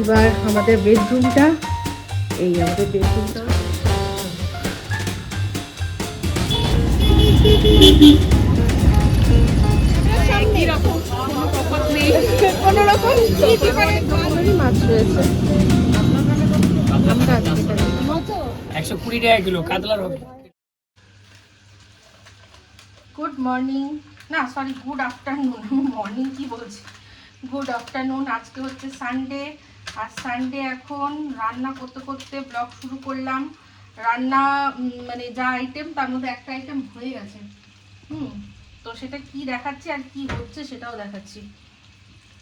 এইবার আমাদের বেডরুমটা, এই আমাদের বেডরুমটা। মাছ রয়েছে। একশো কুড়ি গুড মর্নিং না সরি গুড আফটারনুন মর্নিং কি গুড আফটারনুন আজকে হচ্ছে সানডে আর সানডে এখন রান্না করতে করতে ব্লগ শুরু করলাম। রান্না মানে যা আইটেম তার মধ্যে একটা আইটেম হয়ে গেছে। হুম, তো সেটা কি দেখাচ্ছি আর কি হচ্ছে সেটাও দেখাচ্ছি।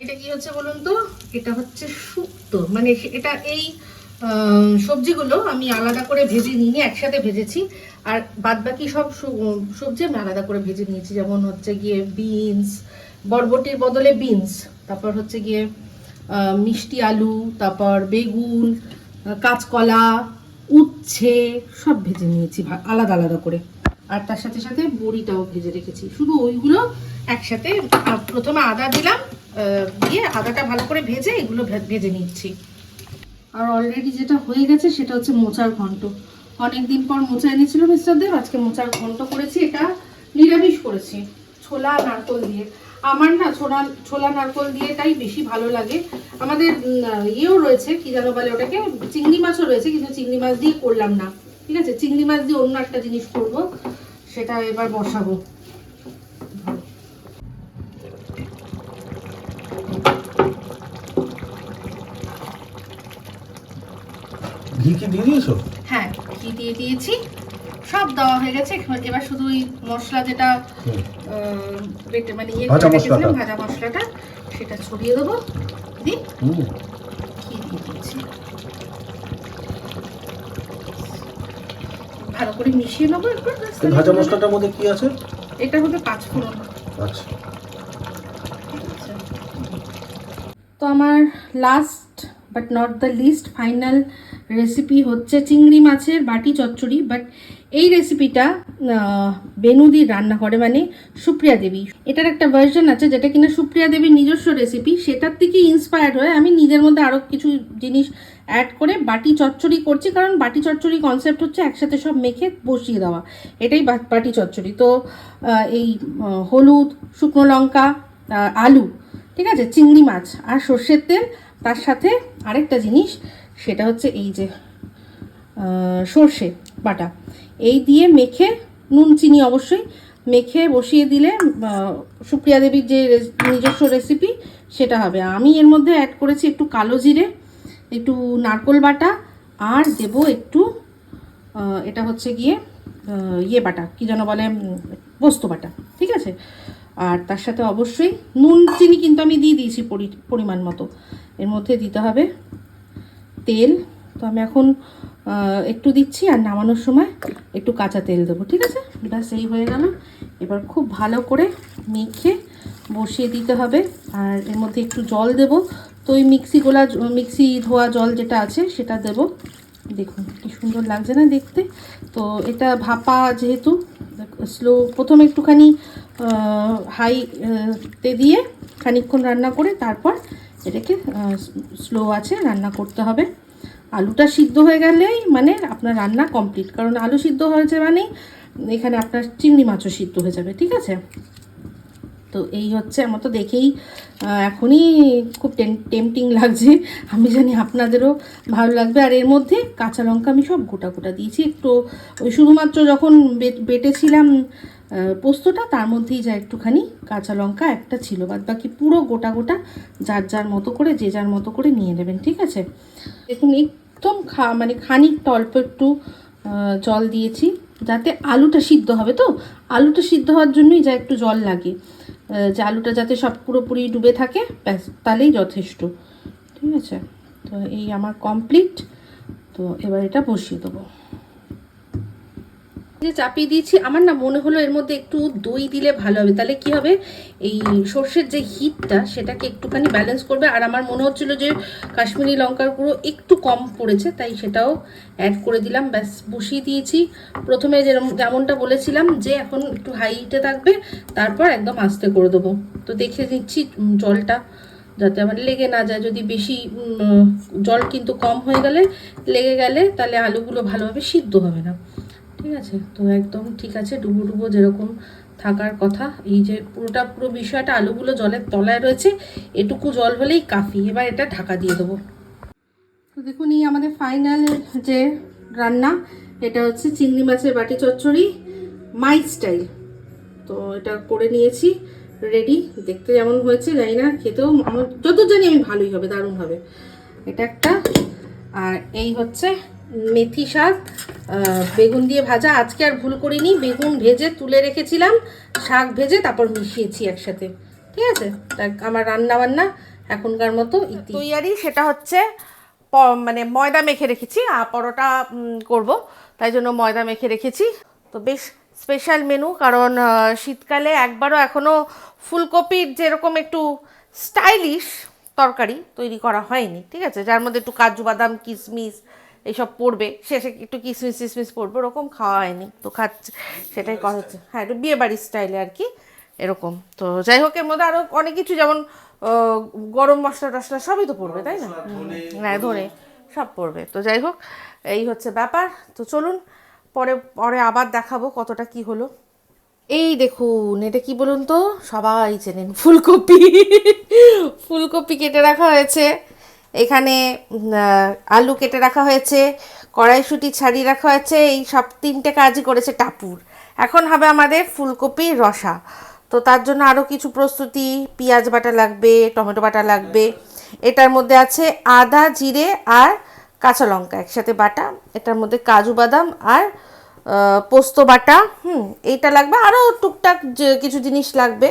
এটা কি হচ্ছে বলুন তো? এটা হচ্ছে শুক্তো। মানে এটা এই সবজিগুলো আমি আলাদা করে ভেজে নিয়ে একসাথে ভেজেছি। আর বাদ বাকি সব সবজি আমি আলাদা করে ভেজে নিয়েছি। যেমন হচ্ছে গিয়ে বিনস বরবটির বদলে বিনস তারপর হচ্ছে গিয়ে মিষ্টি আলু, তারপর বেগুন কাঁচকলা, উচ্ছে, সব ভেজে নিয়েছি আলাদা আলাদা করে। আর তার সাথে সাথে বড়িটাও ভেজে রেখেছি। শুধু ওইগুলো একসাথে প্রথমে আদা দিলাম দিয়ে আদাটা ভালো করে ভেজে এগুলো ভেজে নিচ্ছি। আর অলরেডি যেটা হয়ে গেছে সেটা হচ্ছে মোচার ঘন্ট। অনেকদিন পর মোচা এনেছিল মিস্টার দেব আজকে মোচার ঘন্ট করেছি, এটা নিরামিষ করেছি, ছোলা, নারকল দিয়ে। আমার না ছোলা ছোলা নারকল দিয়েটাই বেশি ভালো লাগে। আমাদের ইয়েও রয়েছে কি যেন বলে ওটাকে? চিংড়ি মাছও রয়েছে কিন্তু চিংড়ি মাছ দিয়ে করলাম না। ঠিক আছে? চিংড়ি মাছ দিয়ে অন্য একটা জিনিস করব সেটা এবার বসাবো। ঘি কি দিয়ে দিয়েছ? হ্যাঁ ঘি দিয়ে দিয়েছি। সব দেওয়া হয়ে গেছে। এবার- শুধু ওই মশলা যেটা বেটে মানে ইয়ে ভাজা করে রেখেছিলাম, মশলাটা। ভাজা মশলাটা সেটা ছড়িয়ে দেবো। দি হুম। দিয়ে দিয়েছি? ভালো করে মিশিয়ে নেব একবার ভাজা মশলাটার মধ্যে কি আছে? এটা হবে পাঁচ ফোড়ন। আচ্ছা। তো আমার last but not the list final recipe হচ্ছে চিংড়ি মাছের বাটি চচ্চড়ি বাট এই রেসিপিটা বেনুদির রান্না করে মানে সুপ্রিয়া দেবী। এটার একটা ভার্জন আছে যেটা কিনা সুপ্রিয়া দেবীর নিজস্ব রেসিপি সেটার থেকে ইন্সপায়ার্ড হয়ে আমি নিজের মধ্যে আরও কিছু জিনিস অ্যাড করে বাটি চচ্চড়ি করছি, কারণ বাটি চচ্চড়ি কনসেপ্ট হচ্ছে একসাথে সব মেখে বসিয়ে দেওয়া। এটাই বাটি চচ্চড়ি। তো এই হলুদ, শুকনো লঙ্কা আলু, ঠিক আছে, চিংড়ি মাছ আর সর্ষের তেল, তার সাথে আরেকটা জিনিস, সেটা হচ্ছে এই যে সর্ষে বাটা। এই দিয়ে মেখে, নুন, চিনি অবশ্যই মেখে বসিয়ে দিলে সুপ্রিয়া দেবীর যে নিজস্ব রেসিপি সেটা হবে। আমি এর মধ্যে অ্যাড করেছি একটু কালো জিরে, একটু নারকোল বাটা, আর দেব একটু এটা হচ্ছে গিয়ে ইয়ে বাটা, কি যেন বলে পোস্ত বাটা, ঠিক আছে? আর তার সাথে অবশ্যই নুন, চিনি কিন্তু আমি দিয়ে দিয়েছি পরি- পরিমাণ মতো। এর মধ্যে দিতে হবে তেল। তো আমি এখন একটু দিচ্ছি আর নামানোর সময় একটু কাঁচা তেল দেবো, ঠিক আছে? ব্যাস, এই হয়ে গেল। এবার খুব ভালো করে মেখে বসিয়ে দিতে হবে। আর এর মধ্যে একটু জল দেব। তো ওই মিক্সি গোলা, মিক্সি ধোয়া জল যেটা আছে, সেটা দেব। দেখুন, কি সুন্দর লাগছে না দেখতে? তো এটা ভাপা যেহেতু, স্লো, প্রথমে একটুখানি হাইতে দিয়ে খানিকক্ষণ রান্না করে তারপর এটাকে স্লো আছে রান্না করতে হবে। আলুটা সিদ্ধ হয়ে গেলেই মানে আপনার রান্না কমপ্লিট কারণ আলু সিদ্ধ হয়েছে মানেই এখানে আপনার চিংড়ি মাছও সিদ্ধ হয়ে যাবে, ঠিক আছে? তো এই হচ্ছে আমার তো দেখেই এখনই খুব টেম্পটিং লাগছে। আমি জানি আপনাদেরও ভালো লাগবে। আর এর মধ্যে কাঁচা লঙ্কা আমি সব গোটা গোটা দিয়েছি। একটু ওই শুধুমাত্র যখন বেট- বেটেছিলাম পোস্তটা, তার মধ্যেই যা একটুখানি কাঁচা লঙ্কা একটা ছিল। বাদ বাকি পুরো গোটা গোটা যার যার মতো করে, যে যার মতো করে নিয়ে নেবেন, ঠিক আছে? দেখুন একদম খা মানে খানিকটা অল্প একটু জল দিয়েছি, যাতে আলুটা সিদ্ধ হবে তো? আলুটা সিদ্ধ হওয়ার জন্যই যা একটু জল লাগে। যে আলুটা যাতে সব পুরোপুরি ডুবে থাকে, ব্যাস, তাহলেই যথেষ্ট। ঠিক আছে? তো এই আমার কমপ্লিট তো এবার এটা বসিয়ে দেবো। যে চাপিয়ে দিয়েছি, আমার না মনে হলো এর মধ্যে একটু দই দিলে ভালো হবে। তাহলে কি হবে? এই সর্ষের যে হিটটা, সেটাকে একটুখানি ব্যালেন্স করবে। আর আমার মনে হচ্ছিল যে কাশ্মীরি লঙ্কার গুঁড়ো একটু কম পড়েছে, তাই সেটাও অ্যাড করে দিলাম। ব্যাস, বসিয়ে দিয়েছি। প্রথমে যেরকম যেমনটা বলেছিলাম যে এখন একটু হাইটে থাকবে, তারপর একদম আস্তে করে দেবো। তো দেখে নিচ্ছি জলটা যাতে আমার লেগে না যায়। যদি বেশি জল কিন্তু কম হয়ে গেলে, লেগে গেলে তাহলে আলুগুলো ভালোভাবে সিদ্ধ হবে না। ঠিক আছে? তো একদম ঠিক আছে ডুবো ডুবো যেরকম থাকার কথা। এই যে পুরোটা, পুরো বিষয়টা আলুগুলো জলের তলায় রয়েছে, এটুকু জল হলেই কাফি। এবার এটা ঢাকা দিয়ে দেবো। তো দেখুন, এই আমাদের ফাইনাল যে রান্না, এটা হচ্ছে চিংড়ি মাছের বাটি চচ্চড়ি, মাই স্টাইল। তো এটা করে নিয়েছি রেডি দেখতে যেমন হয়েছে, জানি না, খেতেও আমার যত জানি আমি ভালোই হবে, দারুণ হবে। এটা একটা। আর এই হচ্ছে মেথি শাক বেগুন দিয়ে ভাজা। আজকে আর ভুল করিনি, বেগুন ভেজে তুলে রেখেছিলাম, শাক ভেজে তারপর মিশিয়েছি একসাথে। ঠিক আছে? আমার রান্না বান্না এখনকার মতো তৈয়ারি সেটা হচ্ছে মানে ময়দা মেখে রেখেছি আর পরোটা করব। তাই জন্য ময়দা মেখে রেখেছি। তো বেশ স্পেশাল মেনু কারণ শীতকালে একবারও এখনও ফুলকপির যেরকম একটু স্টাইলিশ তরকারি তৈরি করা হয়নি। ঠিক আছে? যার মধ্যে একটু কাজু বাদাম, কিশমিশ এইসব পড়বে। শেষে একটু কিসমিস টিশমিশ পড়বে ওরকম খাওয়া হয়নি। তো খাচ্ছে সেটাই করা হচ্ছে। হ্যাঁ একটু বিয়ে বাড়ির স্টাইলে আর কি এরকম। তো যাই হোক এর মধ্যে আরও অনেক কিছু যেমন গরম মশলা টশলা সবই তো পড়বে তাই না? হ্যাঁ ধরে সব পড়বে। তো যাই হোক এই হচ্ছে ব্যাপার। তো চলুন পরে পরে আবার দেখাবো কতটা কি হলো। এই দেখুন এটা কি বলুন তো? সবাই চেনেন ফুলকপি। ফুলকপি কেটে রাখা হয়েছে। এখানে আলু কেটে রাখা হয়েছে, কড়াইশুটি ছাড়িয়ে রাখা হয়েছে, এই সব তিনটে কাজই করেছে টাপুর। এখন হবে আমাদের ফুলকপি রসা। তো তার জন্য আরও কিছু প্রস্তুতি, পেঁয়াজ বাটা লাগবে, টমেটো বাটা লাগবে। এটার মধ্যে আছে আদা, জিরে আর কাঁচা লঙ্কা, একসাথে বাটা। এটার মধ্যে কাজু বাদাম আর পোস্ত বাটা, হুম, এইটা লাগবে। আরও টুকটাক কিছু জিনিস লাগবে।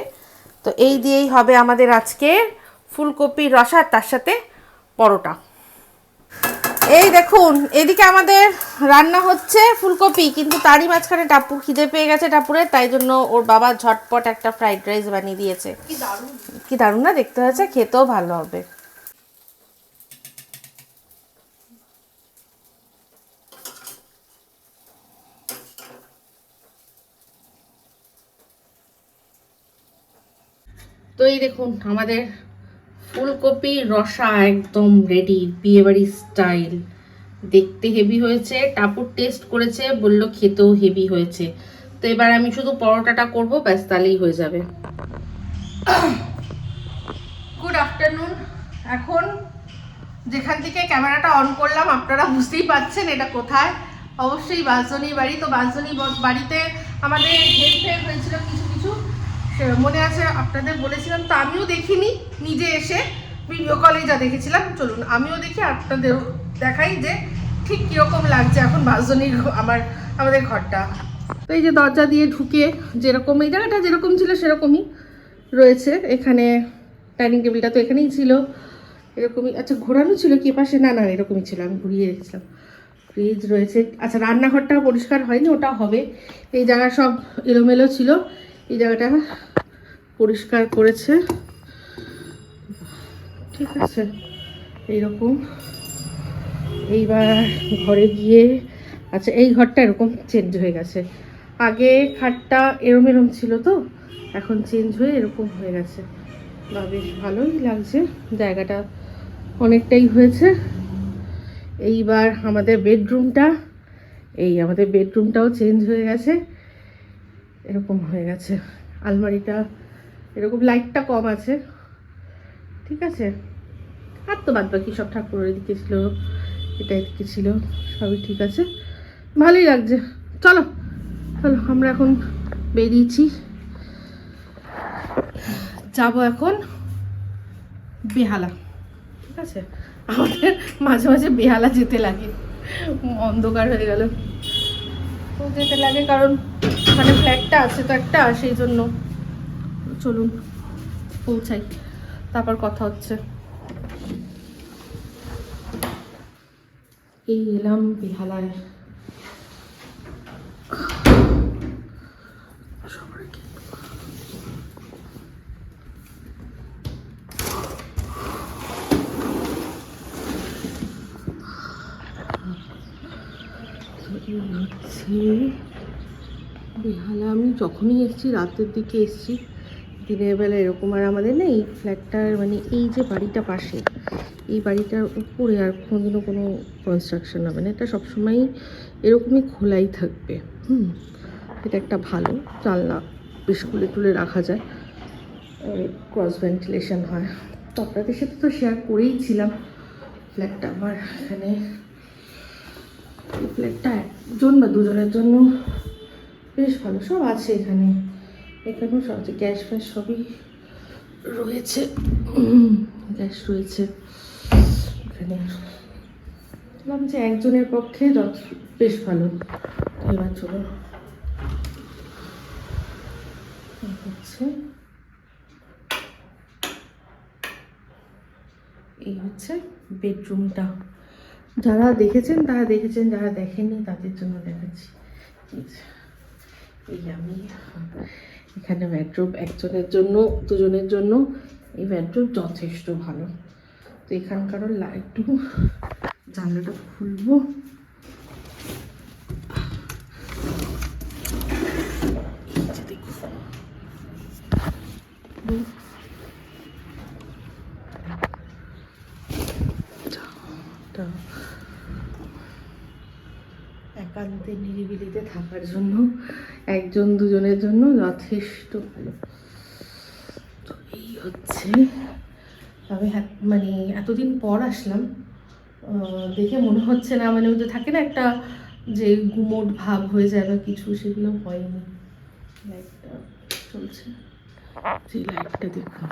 তো এই দিয়েই হবে আমাদের আজকে ফুলকপির রসা। তার সাথে পরোটা। এই দেখুন এদিকে আমাদের রান্না হচ্ছে ফুলকপি কিন্তু তারই মাঝখানে টাপু খিদে পেয়ে গেছে টাপুরের তাই জন্য ওর বাবা ঝটপট একটা ফ্রাইড রাইস বানিয়ে দিয়েছে। কি দারুণ না দেখতে হয়েছে খেতেও ভালো হবে। তো এই দেখুন আমাদের ফুলকপি, রসা একদম রেডি বিয়েবাড়ি স্টাইল দেখতে হেভি হয়েছে, টাপুর টেস্ট করেছে, বলল খেতেও হেভি হয়েছে। তো এবার আমি শুধু পরোটাটা করব, ব্যাস তাহলেই হয়ে যাবে। গুড আফটারনুন এখন যেখান থেকে ক্যামেরাটা অন করলাম, আপনারা বুঝতেই পাচ্ছেন এটা কোথায়। অবশ্যই বাঁশজনির বাড়ি। তো বাঁশজনি ব- বাড়িতে আমাদের হেল্প হয়েছিল কিছু কিছু। মনে আছে আপনাদের বলেছিলাম, তো আমিও দেখিনি, নিজে এসে ভিডিও কলে যা দেখেছিলাম, চলুন, আমিও দেখি, আপনাদের দেখাই যে ঠিক কীরকম লাগছে এখন বাঁশজনির ঘ- আমার, আমাদের ঘরটা। তো এই যে দরজা দিয়ে ঢুকে যেরকম, এই জায়গাটা যেরকম ছিল সেরকমই রয়েছে। এখানে ডাইনিং টেবিলটা তো এখানেই ছিল। এরকমই আচ্ছা ঘোরানো ছিল কি পাশে? না না, এরকমই ছিল, আমি ঘুরিয়ে রেখেছিলাম। ফ্রিজ রয়েছে। আচ্ছা রান্নাঘরটা পরিষ্কার হয়নি, ওটা হবে। এই জায়গা সব এলোমেলো ছিল। এই জায়গাটা পরিষ্কার করেছে। ঠিক আছে, এইরকম। এইবার ঘরে গিয়ে আচ্ছা এই ঘরটা এরকম চেঞ্জ হয়ে গেছে। আগে খাটটা এরম এরম ছিল তো, এখন চেঞ্জ হয়ে এরকম হয়ে গেছে। বা বেশ ভালোই লাগছে, জায়গাটা অনেকটাই হয়েছে। এইবার আমাদের বেডরুমটা এই আমাদের বেডরুমটাও চেঞ্জ হয়ে গেছে। এরকম হয়ে গেছে। আলমারিটা এরকম লাইটটা কম আছে। ঠিক আছে? আর তো বাদ বাকি সব ঠাকুরের দিকে ছিল এটা এদিকে ছিল, সবই ঠিক আছে। ভালোই লাগছে। চলো চলো, আমরা এখন বেরিয়েছি। যাব এখন বেহালা। ঠিক আছে? আমাদের মাঝে মাঝে বেহালা যেতে লাগে। অন্ধকার হয়ে গেল। যেতে লাগে কারণ মানে ফ্ল্যাটটা আছে তো একটা, সেই জন্য। চলুন, পৌঁছাই। তারপর কথা হচ্ছে। এই এলাম বেহালায় এই হচ্ছে বেহালা আমি যখনই এসেছি, রাতের দিকে এসেছি, দিনের বেলা এরকম আর আমাদের না এই ফ্ল্যাটটার মানে এই যে বাড়িটা পাশে, এই বাড়িটার উপরে আর কোনোদিনও কোনো কনস্ট্রাকশন হবে না। এটা সবসময়ই এরকমই খোলাই থাকবে। হুম, এটা একটা ভালো জানলা, বেশ খুলে টুলে রাখা যায় ক্রস ভেন্টিলেশন হয়। তো আপনাদের সাথে তো শেয়ার করেই ছিলাম ফ্ল্যাটটা আমার এখানে ফ্ল্যাটটা একজন বা দুজনের জন্য বেশ ভালো, সব আছে এখানে। এখানেও সব আছে, গ্যাস ফ্যাস সবই রয়েছে। গ্যাস রয়েছে এখানে। ভাবলাম যে একজনের পক্ষে বেশ ভালো। এবার চলো। হচ্ছে। এই হচ্ছে বেডরুমটা। যারা দেখেছেন, তারা দেখেছেন, যারা দেখেননি, তাদের জন্য দেখাচ্ছি। এই আমি এখানে বেডরুম একজনের জন্য, দুজনের জন্য। এই বেডরুম যথেষ্ট ভালো। তো এখানকারও লাইটটু জানলাটা খুলবো। একান্তে নিরিবিলিতে থাকার জন্য একজন দুজনের জন্য যথেষ্ট ভালো। তো এই হচ্ছে। তবে মানে এতদিন পর আসলাম দেখে মনে হচ্ছে না মানে ওই যে থাকে না একটা যে গুমোট ভাব হয়ে যায় বা কিছু, সেগুলো হয়নি। লাইটটা চলছে। সেই লাইটটা দেখুন।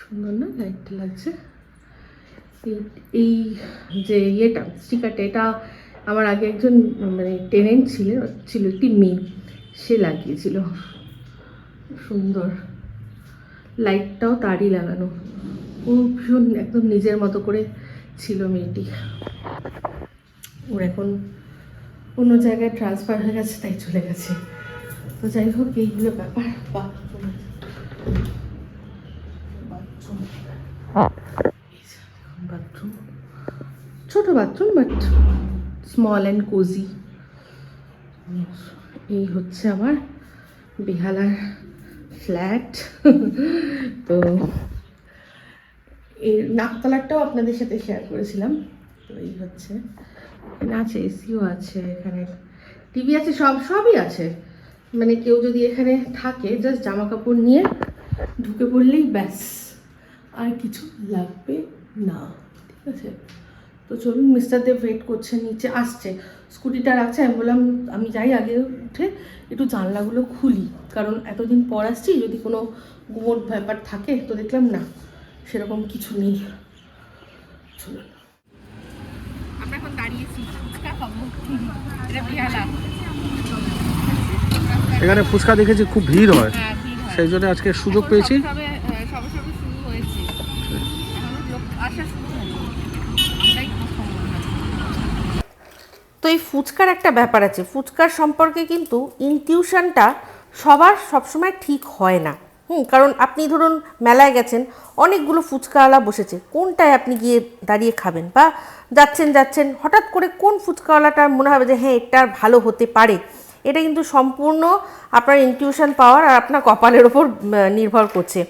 সুন্দর না লাইটটা লাগছে? এই যে ইয়েটা স্টিকারটা এটা আমার আগে একজন মানে টেনেন্ট ছিল ছিল একটি মেয়ে। সে লাগিয়েছিল। সুন্দর। লাইটটাও তারই লাগানো। ও ভীষণ একদম নিজের মতো করে ছিল মেয়েটি। ওর এখন অন্য জায়গায় ট্রান্সফার হয়ে গেছে, তাই চলে গেছে। তো যাই হোক, এইগুলো ব্যাপার। বাথরুম। বাথরুম। বাথরুম। ছোট bathroom but small and cozy এই হচ্ছে আমার বেহালার ফ্ল্যাট তো এর নাকতলারটাও আপনাদের সাথে শেয়ার করেছিলাম। তো এই হচ্ছে। এখানে আছে এসিও আছে, এখানে টিভি আছে, সব, সবই আছে। মানে কেউ যদি এখানে থাকে জাস্ট জামা কাপড় নিয়ে ঢুকে পড়লেই ব্যাস, আর কিছু লাগবে না। ঠিক আছে? তো চলুন মিস্টার দেব ওয়েট করছে নিচে আসছে। স্কুটিটা রাখছে আমি বললাম আমি যাই আগে উঠে একটু জানলাগুলো খুলি কারণ এতদিন পর আসছি যদি কোনো গুমোট ব্যাপার থাকে তো দেখলাম না সেরকম কিছু নেই। চলুন। আমরা এখন দাঁড়িয়েছি ফুচকা খাব। এটা বিহালা এখানে ফুচকা দেখেছি খুব ভিড় হয়। হ্যাঁ ভিড় হয়। সেই জন্য আজকে সুযোগ পেয়েছি সবে সবে সবে শুরু হয়েছে এখনও লোক আসা শুরু হয়নি আমরাই প্রথম তো এই ফুচকার একটা ব্যাপার আছে। ফুচকার সম্পর্কে কিন্তু ইনটিউশনটা সবার সবসময় ঠিক হয় না। হুম, কারণ আপনি ধরুন মেলায় গেছেন, অনেকগুলো ফুচকাওয়ালা বসেছে। কোনটায় আপনি গিয়ে দাঁড়িয়ে খাবেন? বা যাচ্ছেন যাচ্ছেন, হঠাৎ করে কোন ফুচকাওয়ালাটার মনে হবে যে হ্যাঁ এটা ভালো হতে পারে। এটা কিন্তু সম্পূর্ণ আপনার ইনটিউশন পাওয়ার আর আপনার কপালের ওপর নির্ভর করছে।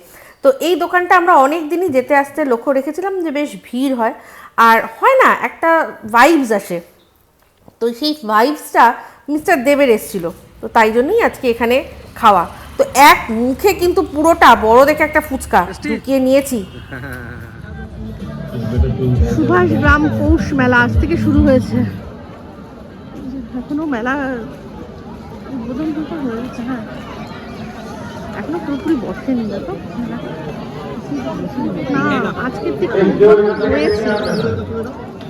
তো এই দোকানটা আমরা অনেক দিনই যেতে আসতে লক্ষ্য রেখেছিলাম যে, বেশ ভিড় হয়। আর হয় না, একটা ভাইবস আসে। তো সেই ভাইবসটা মিস্টার দেবের এসেছিল। তো তাই জন্যই আজকে এখানে খাওয়া। তো এক মুখে কিন্তু পুরোটা বড় দেখে একটা ফুচকা ঢুকিয়ে নিয়েছি। সুভাষ গ্রাম পৌষ মেলা আজ থেকে শুরু হয়েছে। এখনও মেলা উদ্বোধন কিন্তু হয়েছে হ্যাঁ। এখনও পুরোপুরি বসেনি মেলা। না আজকের থেকে হয়েছে।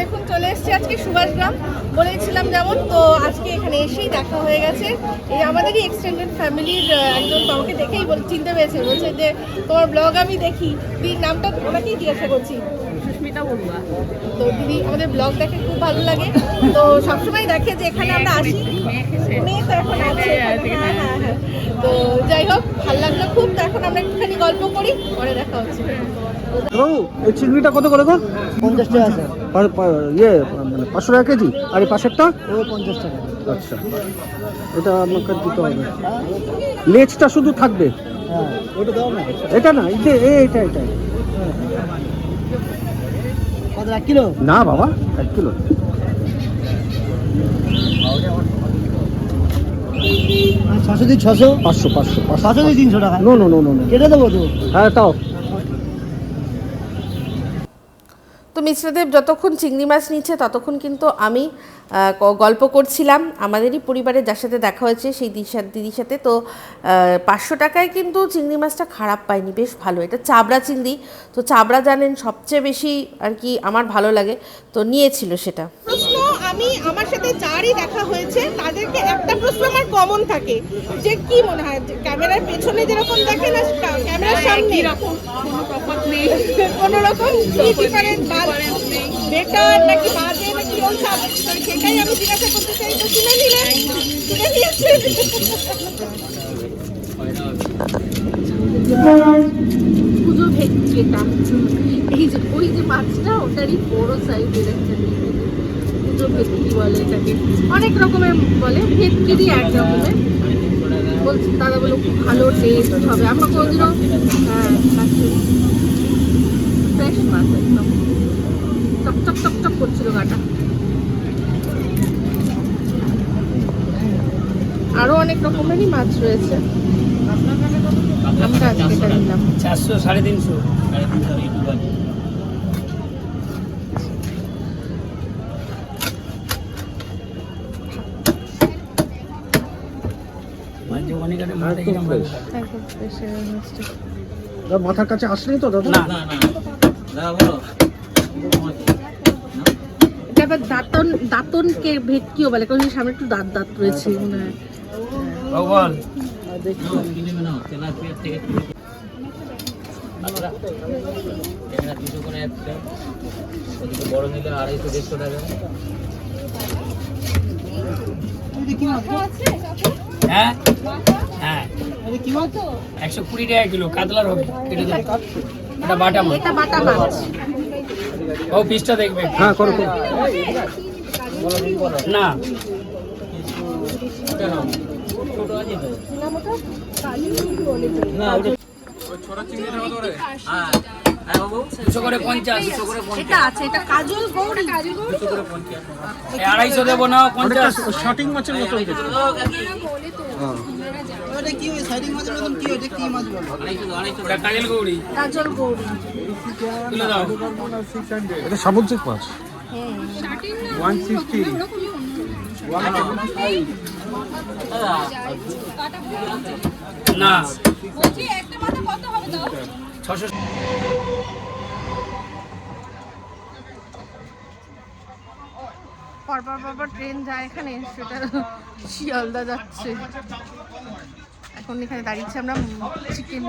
দেখুন চলে এসছি আজকে সুভাষগ্রাম বলেছিলাম যেমন তো আজকে এখানে এসেই দেখা হয়ে গেছে। এই আমাদেরই এক্সটেন্ডেড ফ্যামিলির একজন আমাকে দেখেই বল চিনতে পেরেছে। বলছে যে তোমার ব্লগ আমি দেখি। দিদির নামটা ওনাকেই জিজ্ঞাসা করছি। সুস্মিতা বড়ুয়া তো দিদি আমাদের ব্লগ দেখে খুব ভালো লাগে। তো সবসময় দেখে যে এখানে আমরা আসি। মেয়ে তো এখন আছে। হ্যাঁ হ্যাঁ হ্যাঁ। তো যাই হোক ভালো লাগল খুব। তো এখন আমরা একটুখানি গল্প করি পরে দেখা হচ্ছে। বাবু এই চিংড়িটা কত করে গো পঞ্চাশ টাকা ইয়ে মানে পাঁচশো টাকা কেজি? আর এই পাশেরটা? ও পঞ্চাশ টাকা। আচ্ছা। এটা আমাকে দিতে হবে। লেজটা শুধু থাকবে? হ্যাঁ। না। এটা না এটা এক কিলো? না বাবা এক কিলো। ছশো দিন ছশো? পাঁচশো পাঁচশো পাঁচশো। ছশো দিন তিনশো টাকা। নো নো নো নো কেটে দেবো তো? হ্যাঁ তাও তো মিশ্রদেব যতক্ষণ চিংড়ি মাছ নিচ্ছে ততক্ষণ কিন্তু আমি গল্প করছিলাম। আমাদেরই পরিবারে যার সাথে দেখা হয়েছে সেই দিদির সাথে দিদির সাথে। তো পাঁচশো টাকায় কিন্তু চিংড়ি মাছটা খারাপ পাইনি বেশ ভালো। এটা চাবড়া চিংড়ি। তো চাবড়া জানেন সবচেয়ে বেশি আর কি আমার ভালো লাগে। তো নিয়েছিল সেটা। প্রশ্ন আমি আমার সাথে যারই দেখা হয়েছে তাদেরকে একটা প্রশ্ন আমার কমন থাকে। যে কি মনে হয়? ক্যামেরার পেছনে যেরকম দেখে না ক্যামেরার সামনে। কোনো তফাৎ নেই। কোনো রকম কি ডিফারেন্স বেটার নাকি বাজে নাকি ওই সব সেটাই আমি জিজ্ঞাসা এই যে, ওই যে মাছটা, ওটারই বড় সাইজের একটা পুজো ভেটকি বলে এটাকে। অনেক রকমের বলে, ভেটকিরই এক রকমের। বলছি, দাদা বলো খুব ভালো টেস্ট হবে। আমরা কোনোদিনও হ্যাঁ ফ্রেশ মাছ একদম। টক টক টক টক করছিল গাটা। আরও অনেক রকমেরই মাছ রয়েছে। আমরা আজকে এটা নিলাম। চারশো সাড়ে তিনশো। দাদা, মাথার কাছে আসলেই তো দাদা? না এটা আবার দাঁতন দাঁতনকে ভেটকিও বলে কারণ সামনে একটু দাঁত দাঁত রয়েছে মনে হয়। ভগবান। হ্যাঁ? হ্যাঁ। একশো কুড়ি টাকা কিলো কাতলার হবে এটা বাটা মাছ। এটা বাটা মাছ। ও পিসটা দেখবে। হ্যাঁ করো করো। না। আড়াইশো দেবো না পঞ্চাশ শার্টিং মাছের মতো ওটা কি ওই সাইডিং মাছের মতন কি ওটা কি মাছ। বলো ওটা কাজল গৌড়ি কাজল গৌরী এটা সামুদ্রিক মাছ না। ছশো পরপর পরপর ট্রেন যায় এখানে, সেটা শিয়ালদা যাচ্ছে। এখন এখানে দাঁড়িয়েছি আমরা চিকেন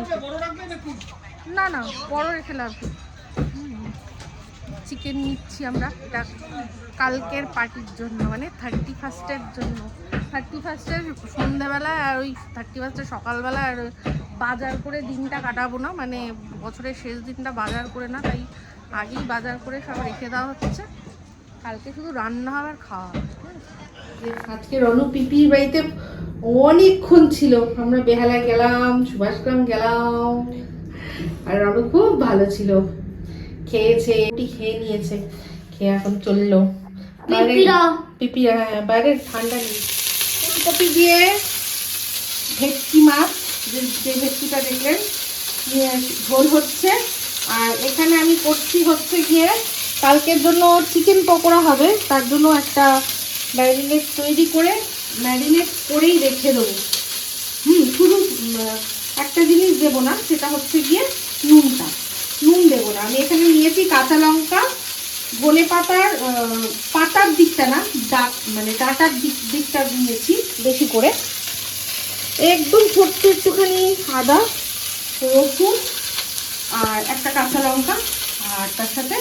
না না বড় রেখে লাভ চিকেন নিচ্ছি আমরা কালকের পার্টির জন্য মানে থার্টি ফার্স্টের জন্য। থার্টি ফার্স্টের সন্ধ্যাবেলায় আর ওই থার্টি ফার্স্টের সকালবেলা আর বাজার করে দিনটা কাটাবো না মানে বছরের শেষ দিনটা বাজার করে না, তাই আগেই বাজার করে সব রেখে দেওয়া হচ্ছে। কালকে শুধু রান্না হবে আর খাওয়া। হবে আজকে রনু পিপির বাড়িতে অনেকক্ষণ ছিল। আমরা বেহালায় গেলাম, সুভাষগ্রাম গেলাম, আর রনু খুব ভালো ছিল। খেয়েছে, রুটি খেয়ে নিয়েছে, খেয়ে এখন চলল। পিপিরা হ্যাঁ বাইরে ঠান্ডা নেই। ফুলকপি দিয়ে ভেটকি মাছ যে ভেটকিটা দেখলেন ঝোল হচ্ছে। আর এখানে আমি করছি হচ্ছে গিয়ে কালকের জন্য চিকেন পকোড়া হবে তার জন্য একটা ম্যারিনেট তৈরি করে ম্যারিনেট করেই রেখে দেবো। হুম শুধু একটা জিনিস দেবো না সেটা হচ্ছে গিয়ে নুনটা। নুন দেবো না আমি এখানে নিয়েছি কাঁচা লঙ্কা ধনে পাতার পাতার দিকটা না, ডাক মানে ডাটার দিক, দিকটা দিয়েছি বেশি করে। একদম ছোট্ট একটুখানি আদা রসুন আর একটা কাঁচা লঙ্কা আর তার সাথে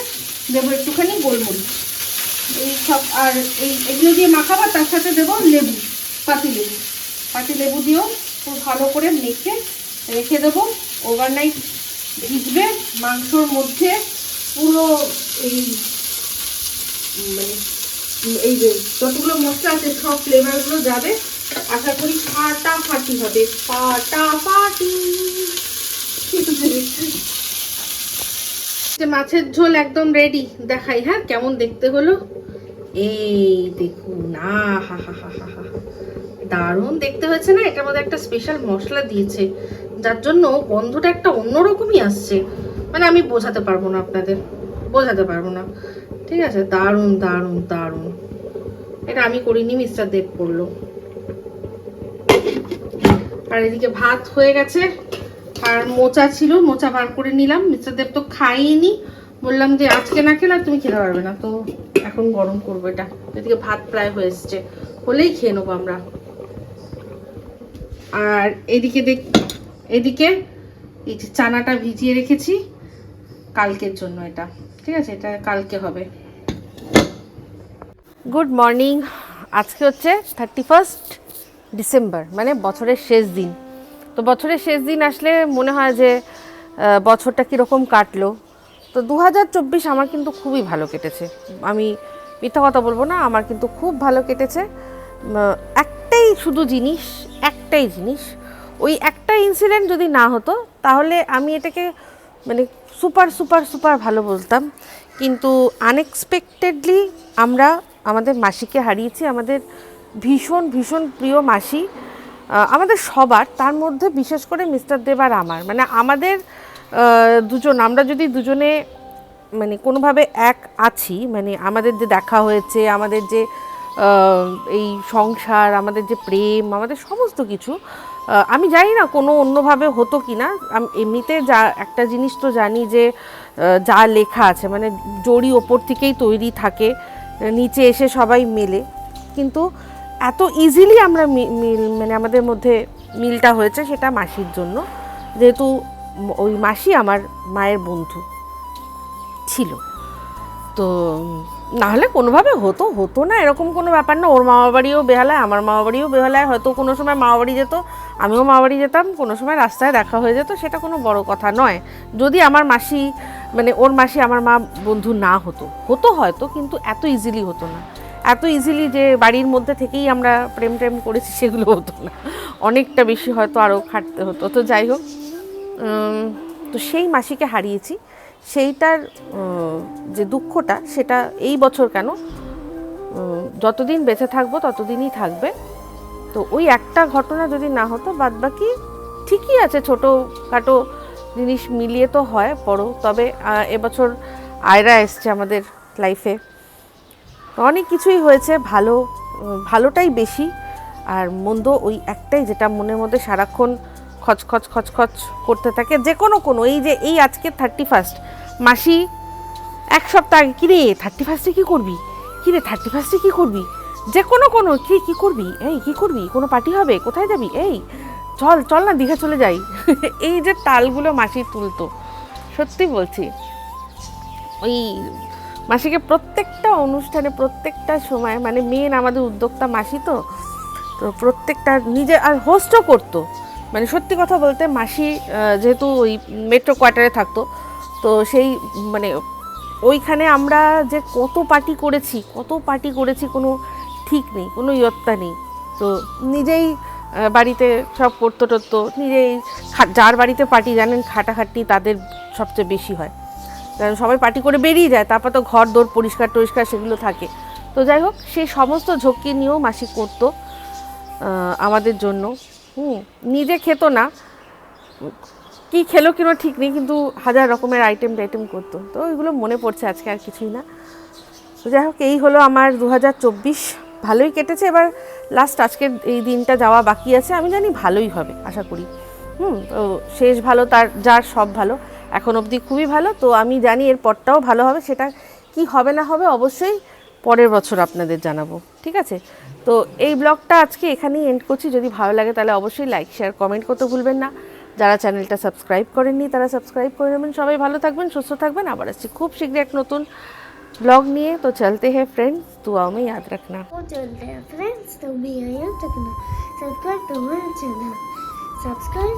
দেবো একটুখানি গোলমরিচ। এই সব, আর এই, এগুলো দিয়ে মাখাবো তার সাথে দেবো লেবু, পাতি লেবু। পাতি লেবু দিয়েও খুব ভালো করে মেখে রেখে দেবো। ওভারনাইট ভিজবে, মাংসর মধ্যে পুরো এই মানে এই যে যতগুলো মশলা আছে, সব ফ্লেভারগুলো যাবে। আশা করি ফাটাফাটি হবে। ফাটাফাটি। যে মাছের ঝোল একদম রেডি দেখাই হ্যাঁ কেমন দেখতে হলো? এই দেখুন না হা হা হা হা হা দারুণ দেখতে হয়েছে না? এটার মধ্যে একটা স্পেশাল মশলা দিয়েছে। যার জন্য গন্ধটা একটা অন্যরকমই আসছে। মানে আমি বোঝাতে পারব না আপনাদের। বোঝাতে পারব না। ঠিক আছে? দারুণ দারুণ দারুণ। এটা আমি করিনি মিস্টার দেব করল। আর এদিকে ভাত হয়ে গেছে। আর মোচা ছিল, মোচা বার করে নিলাম। মিস্টার দেব তো খাইনি। বললাম যে আজকে না খেলে তুমি খেতে পারবে না। তো এখন গরম করব এটা। এদিকে ভাত প্রায় হয়ে এসছে। হলেই খেয়ে নেব আমরা। আর এদিকে দেখ, এদিকে এই যে চানাটা ভিজিয়ে রেখেছি। কালকের জন্য এটা। ঠিক আছে? এটা কালকে হবে। গুড মর্নিং আজকে হচ্ছে থার্টি ফার্স্ট ডিসেম্বর মানে বছরের শেষ দিন। তো বছরের শেষ দিন আসলে মনে হয় যে বছরটা কীরকম কাটলো। তো দু হাজার চব্বিশ আমার কিন্তু খুবই ভালো কেটেছে। আমি মিথ্যা কথা বলব না, আমার কিন্তু খুব ভালো কেটেছে। একটাই শুধু জিনিস, একটাই জিনিস। ওই একটা ইনসিডেন্ট যদি না হতো, তাহলে আমি এটাকে মানে সুপার সুপার সুপার ভালো বলতাম। কিন্তু আনএক্সপেক্টেডলি আমরা আমাদের মাসিকে হারিয়েছি, আমাদের ভীষণ ভীষণ প্রিয় মাসি আমাদের সবার, তার মধ্যে বিশেষ করে মিস্টার দেব আর আমার। মানে আমাদের দুজন, আমরা যদি দুজনে মানে কোনোভাবে এক আছি মানে আমাদের যে দেখা হয়েছে, আমাদের যে এই সংসার, আমাদের যে প্রেম, আমাদের সমস্ত কিছু আমি জানি না কোনো অন্যভাবে হতো কি না। এমনিতে যা একটা জিনিস তো জানি যে যা লেখা আছে মানে জড়ি ওপর থেকেই তৈরি থাকে, নিচে এসে সবাই মেলে। কিন্তু এত ইজিলি আমরা মিল মানে আমাদের মধ্যে মিলটা হয়েছে সেটা মাসির জন্য। যেহেতু ওই মাসি আমার মায়ের বন্ধু ছিল। তো না হলে কোনোভাবে হতো হতো না, এরকম কোনো ব্যাপার না। ওর মামা বাড়িও বেহালায়, আমার মামা বাড়িও বেহালায়। হয়তো কোনো সময় মামা বাড়ি যেত, আমিও মামা বাড়ি যেতাম, কোনো সময় রাস্তায় দেখা হয়ে যেত, সেটা কোনো বড় কথা নয়। যদি আমার মাসি মানে ওর মাসি আমার মা বন্ধু না হতো হতো হয়তো, কিন্তু এত ইজিলি হতো না। এত ইজিলি যে বাড়ির মধ্যে থেকেই আমরা প্রেম টেম করেছি, সেগুলো হতো না। অনেকটা বেশি হয়তো আরও খাটতে হতো। তো যাই হোক তো সেই মাসিকে হারিয়েছি। সেইটার যে দুঃখটা সেটা এই বছর কেন যতদিন বেঁচে থাকব ততদিনই থাকবে। তো ওই একটা ঘটনা যদি না হতো বাদবাকি ঠিকই আছে ছোটো খাটো জিনিস মিলিয়ে তো হয় বড়, তবে এবছর আয়রা এসছে আমাদের লাইফে। অনেক কিছুই হয়েছে, ভালো, ভালোটাই বেশি, আর মন্দ ওই একটাই যেটা মনের মধ্যে সারাক্ষণ খচখচ খচখচ করতে থাকে। যে কোনো কোনো, এই যে, এই আজকে থার্টি ফার্স্ট মাসি, এক সপ্তাহ আগে, কিরে থার্টি ফার্স্টে কী করবি? কিরে থার্টি ফার্স্টে কী করবি? যে কোনো কোনো, কি, কী করবি? এই, কী করবি? কোনো পার্টি হবে? কোথায় যাবি? এই, চল চল না, দীঘা চলে যাই। এই যে তালগুলো মাসি তুলতো, সত্যি বলছি। ওই মাসিকে প্রত্যেকটা অনুষ্ঠানে, প্রত্যেকটা সময় মানে মেন আমাদের উদ্যোক্তা মাসি তো তো প্রত্যেকটা নিজে আর হোস্টও করতো। মানে সত্যি কথা বলতে মাসি যেহেতু ওই মেট্রো কোয়ার্টারে থাকতো, তো সেই মানে ওইখানে আমরা যে কত পার্টি করেছি, কত পার্টি করেছি কোনো ঠিক নেই, কোনো ইয়ত্তা নেই। তো নিজেই বাড়িতে সব করতো টরতো নিজেই যার বাড়িতে পার্টি জানেন খাটাখাটি তাদের সবচেয়ে বেশি হয়। কারণ সবাই পার্টি করে বেরিয়ে যায়, তারপর তো ঘর দোর পরিষ্কার টরিষ্কার সেগুলো থাকে। তো যাই হোক সেই সমস্ত ঝক্কি নিয়েও মাসি করতো আমাদের জন্য। হুম, নিজে খেত না। কি খেলো কিনো ঠিক নেই, কিন্তু হাজার রকমের আইটেম টাইটেম করতো। তো ওইগুলো মনে পড়ছে আজকে আর কিছুই না। তো যাই হোক, এই হলো আমার দু হাজার চব্বিশ। ভালোই কেটেছে। এবার লাস্ট আজকের এই দিনটা যাওয়া বাকি আছে। আমি জানি ভালোই হবে, আশা করি। হুম, তো শেষ ভালো, তার যার সব ভালো। এখন অবধি খুবই ভালো। তো আমি জানি এর পরটাও ভালো হবে। সেটা কি হবে না হবে অবশ্যই পরের বছর আপনাদের জানাব, ঠিক আছে? তো এই ব্লগটা আজকে এখানেই এন্ড করছি। যদি ভালো লাগে তাহলে অবশ্যই লাইক শেয়ার কমেন্ট করতে ভুলবেন না। যারা চ্যানেলটা সাবস্ক্রাইব করেননি, তারা সাবস্ক্রাইব করে নেবেন। সবাই ভালো থাকবেন, সুস্থ থাকবেন। আবার আসছি খুব শীঘ্রই এক নতুন ব্লগ নিয়ে। তো চলতে হ্যাঁ ফ্রেন্ডস দুয়াও আমি ইয়াদ রাখনা সাবস্ক্রাইব